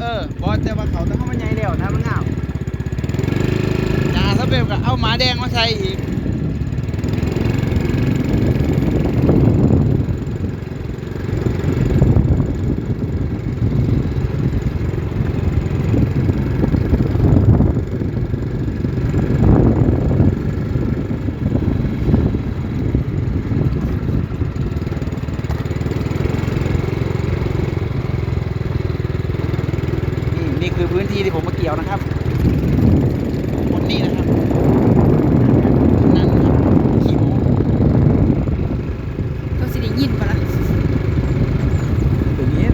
เออบอสแต่ว่าเขาต้องเข้ามาใหญ่เดียวนะมันเหงาจ่าสเปรย์กับเอาหมาแดงมาใส่อีก นี่คือพื้นที่ที่ผมมาเกี่ยวนะครับบนนี่นะครับนั่นครับขี้หมู เขาสิได้ยินปะล่ะ อย่างนี้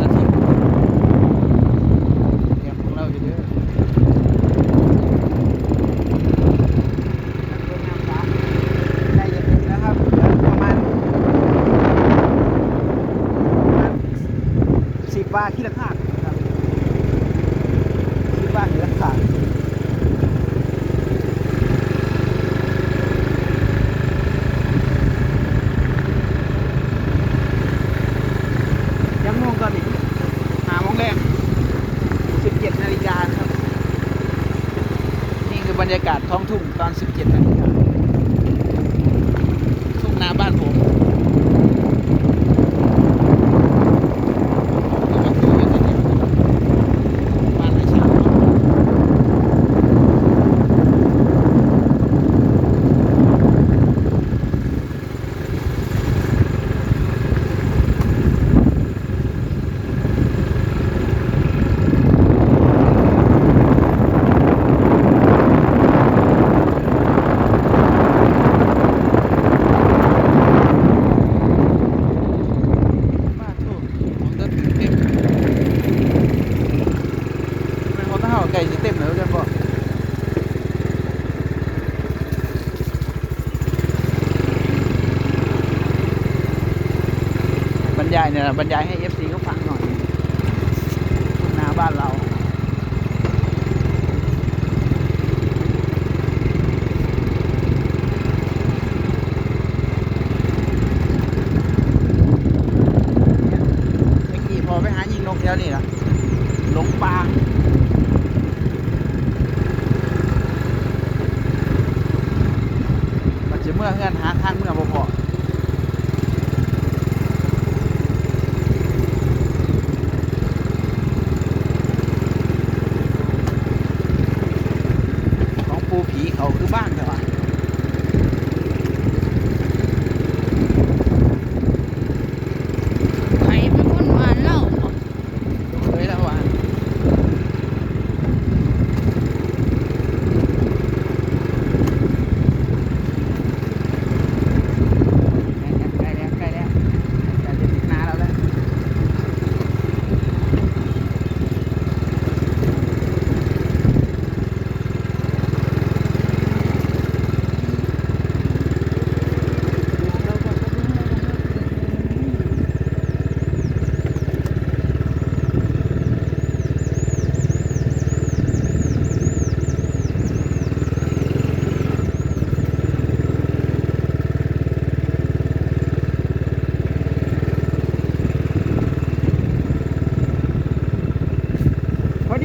นาทีแกมของเราอยู่เด้อนักเล่นน้ำฟ้าใกล้จะถึงแล้วครับเหลือประมาณ ที่ละขาดครับสิบบาทที่ละขาดยังโมงก่อนอีกหาโมงแรกสิบเจ็ดนาฬิกานะครับ นี่คือบรรยากาศท้องทุ่งตอนสิบเจ็ดนาฬิกาทุ่งนาบ้านผม บ้านไร่ชาบ้านโถของต้นเต็ม มัน เขาต้องเอาไก่สิเต็มแล้วจังบ่บรรยายเนี่ยนะบรรยายให้ FC เขาฟังหน่อยทุ่งนาบ้านเราเมื่อกี้พอไปหายิงนกแถวนี่ล่ะลงปลา มันจะเงินหาทางเมื่อบ่พอของปูผีเขาคือบ้านแต่ว่า ไผเป็นคนว่าเล่าบ่ เคยแล้วว่า ใกล้แล้วใกล้แล้วใกล้จะถึงนาเราแล้ว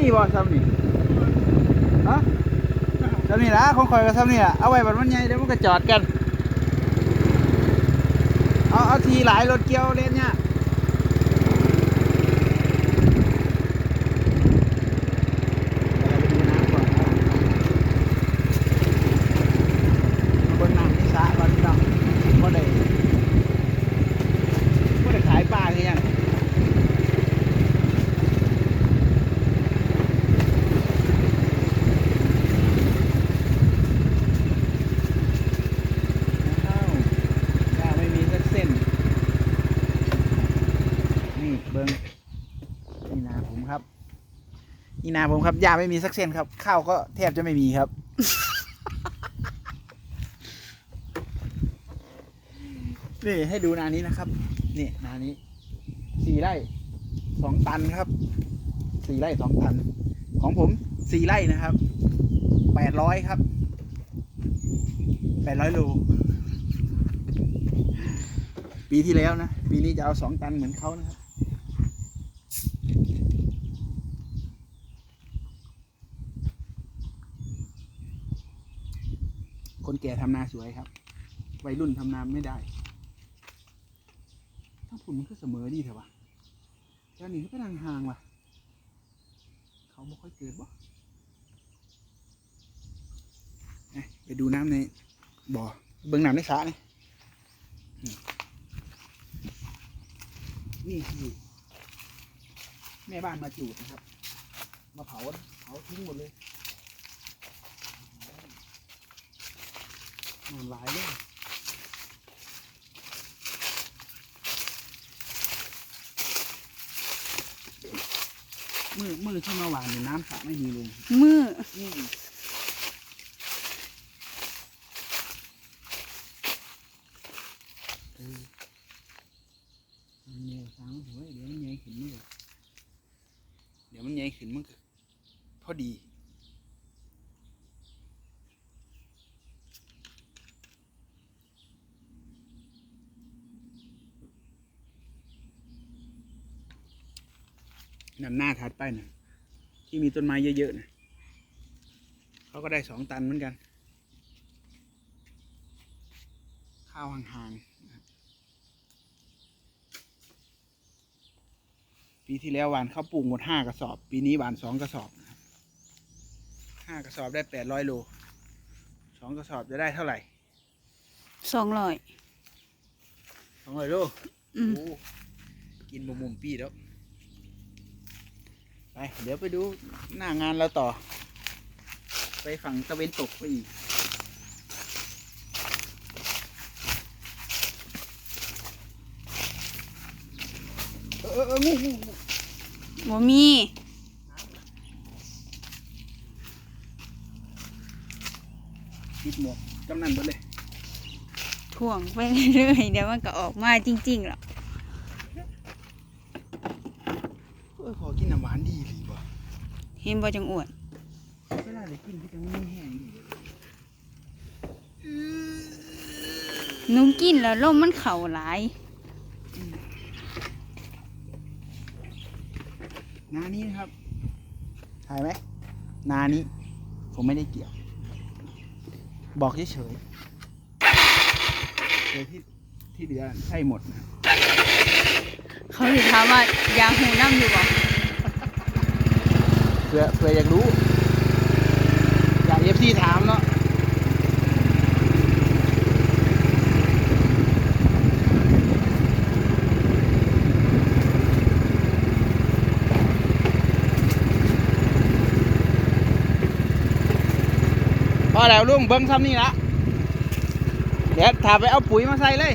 นี่บ่ซ้ำนี่ฮะซ้ำนี่ละของข่อยก็ซ้ำนี่ละเอาไว้บัดมันใหญ่เดี๋ยวมันก็จอดกัน เอาเอาทีหลายรถเกี่ยวเล่นเนี่ยเบิ่งน้ำที่สระก่อนพี่น้องบ่ได้บ่ได้ขายปลาคือหยัง อ้าวย่าไม่มีสักเส้น นี่เบิ้งนี่นาผมครับ นี่นาผมครับยาไม่มีสักเส้นครับ ข้าวก็แทบจะไม่มีครับ นี่ให้ดูนานี้นะครับ นี่นานี้สี่ไร่สองตันครับสี่ไร่สองตัน ของผมสี่ไร่นะครับแปดร้อยครับแปดร้อยโลปีที่แล้วนะ ปีนี้จะเอาสองตันเหมือนเขานะครับ คนแก่ทำนาสวยครับ วัยรุ่นทำนาไม่ได้ถ้าผุนมันก็เสมอดีเถอะวะเจ้านี่ก็เป็นห่างว่ะ เขาไม่ค่อยเกิดบ่ไปดูน้ำในบ่อ เบิ่งน้ำในสระนี่นี่คือแม่บ้านมาจูดนะครับ มาเผาเผาทิ้งหมดเลยนอน หลายเลยมือมือที่มาหวานเนี่ยน้ำสระไม่มีเลยมือ นี่เออมันใหญ่สามหัวเดี๋ยวมันใหญ่ขึ้นมั้งเดี๋ยวมันใหญ่ขึ้นมันก็พอดี นำหน้าถัดไปนะที่มีต้นไม้เยอะๆนะเขาก็ได้สองตันเหมือนกัน ข้าวห่างๆนะครับปีที่แล้วหวานข้าวปลูกหมดห้ากระสอบ ปีนี้หวานสองกระสอบนะครับห้ากระสอบได้แปดร้อยโลสองกระสอบจะได้เท่าไหร่สองร้อยสองร้อยโลอืมโอ้กินบะมุมปีแล้วไป เดี๋ยวไปดูหน้างานเราต่อ ไปฝั่งตะเวนตกไปอีกเออเอองูงูบ่มีปิดหมวกกำนันไปเลย ถ่วงไปเรื่อยๆเดี๋ยวมันก็ออกมาจริงๆหรอก เออขอกินน้ำหวานดีหรือเปล่าเห็นบ่จังอ้วนเวลาได้กินก็จะไม่แห้งดีหนุ่มกินแล้วลมมันเข่าหลายนานี้นะครับถ่ายไหมนานี้ ผมไม่ได้เกี่ยว บอกเฉยๆเดี๋ยวที่ที่เหลือใช่หมดนะครับ เขาสิถามว่ายางหูน้ำอยู่บ่เพื่อเพื่ออยากรู้ อยากเอฟซีถามเนาะพอแล้วลุงเบิ้งซ้ำนี่ละเดี๋ยวถ้าไปเอาปุ๋ยมาใส่เลย